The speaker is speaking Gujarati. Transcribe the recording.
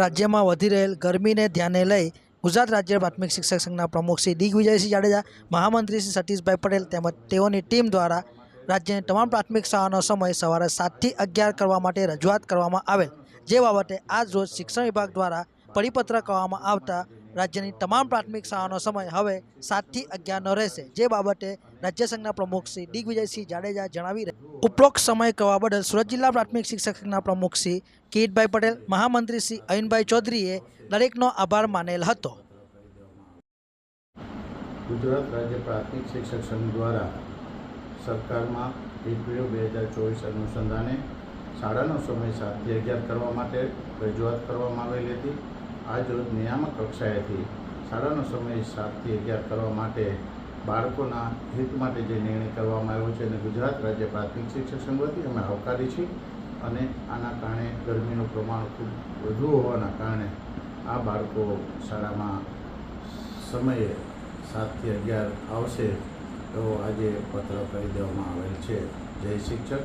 રાજ્યમાં વધી રહેલ ગરમીને ધ્યાને લઈ ગુજરાત રાજ્ય પ્રાથમિક શિક્ષક સંઘના પ્રમુખ શ્રી દિગ્વિજયસિંહ જાડેજા, મહામંત્રી શ્રી સતીશભાઈ પટેલ તેમજ તેઓની ટીમ દ્વારા રાજ્યની તમામ પ્રાથમિક શાળાનો સમય સવારે સાતથી અગિયાર કરવા માટે રજૂઆત કરવામાં આવેલ. જે બાબતે આજ રોજ શિક્ષણ વિભાગ દ્વારા પરિપત્ર કરવામાં આવતા રાજ્યની તમામ પ્રાથમિક શાળાનો સમય હવે સાતથી અગિયારનો રહેશે. જે બાબતે રાજ્ય સંઘના પ્રમુખ શ્રી દિગ્વિજયસિંહ જાડેજા જણાવી રહ્યા ઉપરોક્ત સમય કહેવા બદલ સુરત જિલ્લા પ્રાથમિક શિક્ષકના પ્રમુખ શ્રી કિરીટભાઈ પટેલ, મહામંત્રી શ્રી અયનભાઈ ચૌધરીએ દરેકનો આભાર માનેલ હતો. ગુજરાત રાજ્ય પ્રાથમિક શિક્ષક સંઘ દ્વારા સરકારમાં એપ્રિલ બે હજાર ચોવીસ અનુસંધાને શાળાનો સમય સાતથી અગિયાર કરવા માટે રજૂઆત કરવામાં આવેલી હતી. આજ રોજ નિયામક કક્ષાએથી શાળાનો સમય સાતથી અગિયાર કરવા માટે બાળકોના હિત માટે જે નિર્ણય કરવામાં આવ્યો છે અને ગુજરાત રાજ્ય પ્રાથમિક શિક્ષક સંઘ વતી અમે આવકારી છીએ અને આના કારણે ગરમીનું પ્રમાણ ખૂબ વધુ હોવાના કારણે આ બાળકો શાળામાં સમયે સાતથી અગિયાર આવશે એવો આજે પત્ર કરી દેવામાં આવેલ છે. જય શિક્ષક.